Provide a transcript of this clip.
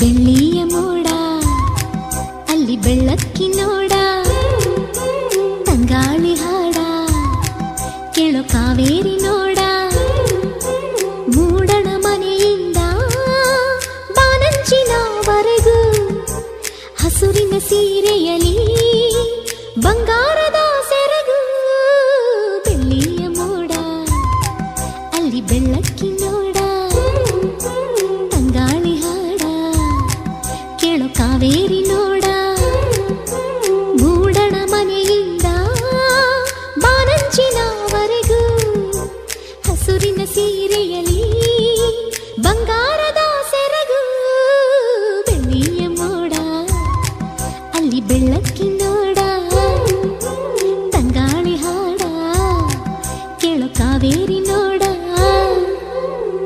ಬೆಳ್ಳಿಯ ಮೋಡ, ಅಲ್ಲಿ ಬೆಳ್ಳಕ್ಕಿ ನೋಡ, ತಂಗಾಳಿ ಹಾಡ, ಕೇಳೋ ಕಾವೇರಿ ನೋಡ, ಮೂಡಣ ಮನೆಯಿಂದ ಬಾನಂಚಿನವರೆಗೂ ಹಸುರಿನ ಸೀರೆಯಲಿ ಬಂಗಾರದ ಸೆರಗು ಬೆಳ್ಳಿಯ ಮೋಡ, ಅಲ್ಲಿ ಬೆಳ್ಳಕ್ಕಿನ ಕಾವೇರಿ ನೋಡ, ಮೂಡಣ ಮನೆಯಿಂದ ಬಾನಂಚಿನವರೆಗೂ ಹಸುರಿನ ಸೀರೆಯಲ್ಲಿ ಬಂಗಾರದ ಸೆರಗು ಬೆಳ್ಳಿಯ ಮೋಡ, ಅಲ್ಲಿ ಬೆಳ್ಳಕ್ಕಿ ನೋಡ, ತಂಗಾಳಿ ಹಾಡ, ಕೇಳು ಕಾವೇರಿ